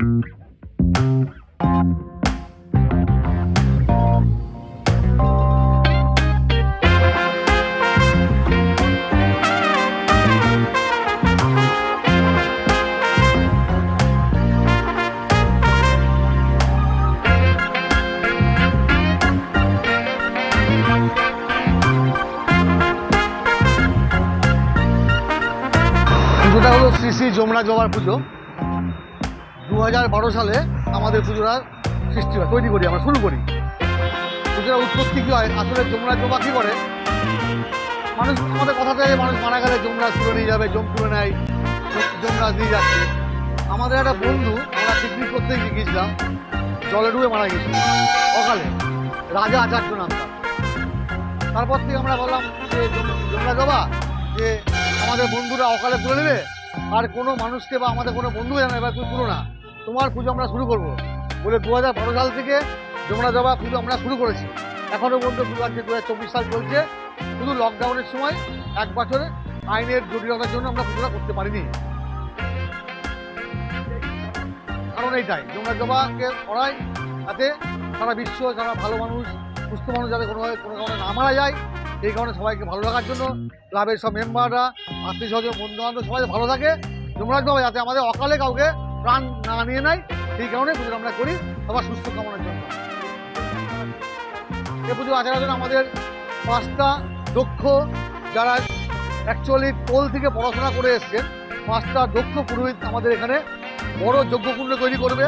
পুজোটা হলো শ্রী শ্রী যমুনা জবার পুজো। দু হাজার বারো সালে আমাদের পুজোটা সৃষ্টি হয়, তৈরি করি আমরা, শুরু করি। পুজোটা উৎপত্তি কী হয়? আসলে যমুনা জবা কী করে মানুষ আমাদের কথা কথাতে মানুষ মারা গেলে যমুনাজ তুলে নিয়ে যাবে, জম তুলে নেয় যম- যমুনাজ নিয়ে যাচ্ছে। আমাদের একটা বন্ধু, আমরা পিকনিক করতে গিয়ে গিয়েছিলাম, জলে ডুবে মারা গেছিল সকালে রাজা আচার্য নাম তারপর থেকে আমরা বললাম যে, যম- যমুনা জবা যে, আমাদের বন্ধুরা অকালে তুলে নেবে? আর কোনো মানুষকে বা আমাদের কোনো বন্ধু জানে এবার তুই তুলো না। তোমার পুজো আমরা শুরু করব। বলে দু হাজার বারো সাল থেকে যমুনা জবা পুজো আমরা শুরু করেছি। এখনও পর্যন্ত দু হাজার চব্বিশ সাল চলছে। শুধু লকডাউনের সময় এক বছরে আইনের জটিলতার জন্য আমরা পুজোটা করতে পারিনি। কারণ এইটাই, যমুনা জবাকে করাই যাতে সারা বিশ্ব যারা ভালো মানুষ, সুস্থ মানুষ যাতে কোনোভাবে কোনো কারণে না মারা যায়, এই কারণে সবাইকে ভালো রাখার জন্য ক্লাবের সব মেম্বাররা আত্মীয় স্বজন বন্ধু বান্ধব সবাই ভালো থাকে। যমরাজ জবা যাতে আমাদের অকালে কাউকে প্রাণ না নিয়ে নেয়, সেই কারণে পুজো আমরা করি সবার সুস্থ কামনার জন্য। এ পুজো আচার জন্য আমাদের পাঁচটা দক্ষ যারা অ্যাকচুয়ালি কোল থেকে পড়াশোনা করে এসছেন, পাঁচটা দক্ষ পুরোহিত আমাদের এখানে বড় যজ্ঞকুণ্ড তৈরি করবে।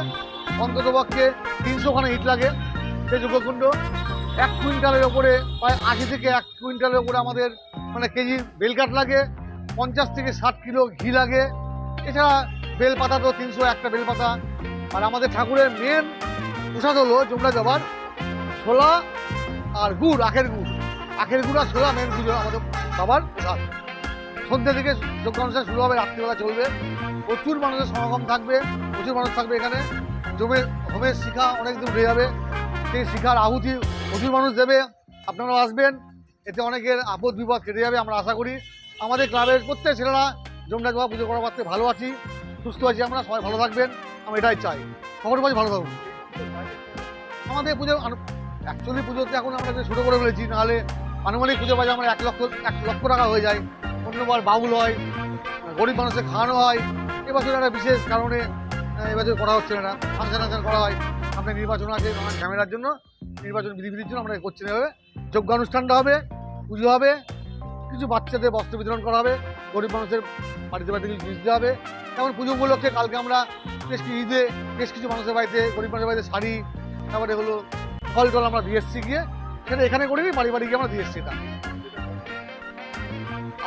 অন্ততপক্ষে তিনশোখানে ইট লাগে সেই যজ্ঞকুণ্ড। এক কুইন্টালের ওপরে প্রায় আশি থেকে এক কুইন্টালের ওপরে আমাদের মানে কেজি বেলকাঠ লাগে, পঞ্চাশ থেকে ষাট কিলো ঘি লাগে। এছাড়া বেলপাতা তো তিনশো একটা বেলপাতা। আর আমাদের ঠাকুরের মেন প্রসাদ হলো যমুনা জবার ছোলা আর গুড়, আখের গুড়। আখের গুড় আর ছোলা মেন পুজো, আমাদের বাবার প্রসাদ। সন্ধ্যে থেকে যজ্ঞ অনুষ্ঠান শুরু হবে, রাত্রিবেলা চলবে। প্রচুর মানুষের সমাগম থাকবে, প্রচুর মানুষ থাকবে এখানে। জমে হোমের শিখা অনেক দূর হয়ে যাবে। সেই শিখার আহুতি প্রচুর মানুষ দেবে। আপনারাও আসবেন। এতে অনেকের আপদ বিপদ কেটে যাবে, আমরা আশা করি। আমাদের ক্লাবের প্রত্যেক ছেলেরা জমনা জবা পুজো করার পারতে ভালো আছি। সুস্থ আছি আমরা, সবাই ভালো থাকবেন। আমি এটাই চাই। খবর পাচ্ছি ভালো থাকুন। আমাদের পুজো অ্যাকচুয়ালি পুজোতে এখন আমরা ছোটো করে ফেলেছি, নাহলে আনুমানিক পুজো বাজে আমরা এক লক্ষ এক লক্ষ টাকা হয়ে যায়। অন্যবার বাউল হয়, গরিব মানুষের খাওয়ানো হয়। এবছর একটা বিশেষ কারণে এবছর করা হচ্ছে না ফাংশন ফাংশন করা হয়। আপনার নির্বাচন আছে নানান ঝামেলার জন্য, নির্বাচন বিধিবিধির জন্য আমরা করছি না যজ্ঞ অনুষ্ঠানটা হবে, পুজো হবে। কিছু বাচ্চাদের বস্ত্র বিতরণ করা হবে, গরিব মানুষের বাড়িতে বাড়িতে কিছু জিনিস দেওয়া হবে। যেমন পুজো উপলক্ষে কালকে আমরা বেশ কিছু ঈদে বেশ কিছু মানুষের বাড়িতে, গরিব মানুষের বাড়িতে শাড়ি, তারপরে হলো ফল টল আমরা দিয়ে এসেছি গিয়ে। সেটা এখানে করিনি, বাড়ি বাড়ি গিয়ে আমরা দিয়ে এসেছি এটা।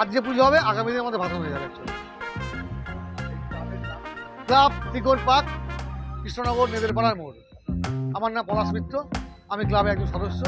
আজ যে পুজো হবে, আগামী দিনের মধ্যে ভাষণ হয়ে যাবে ক্লাব তিকোর পার্ক, কৃষ্ণনগর নেদের পাড়ার মোড়। আমার নাম পলাশ মিত্র, আমি ক্লাবে একজন সদস্য।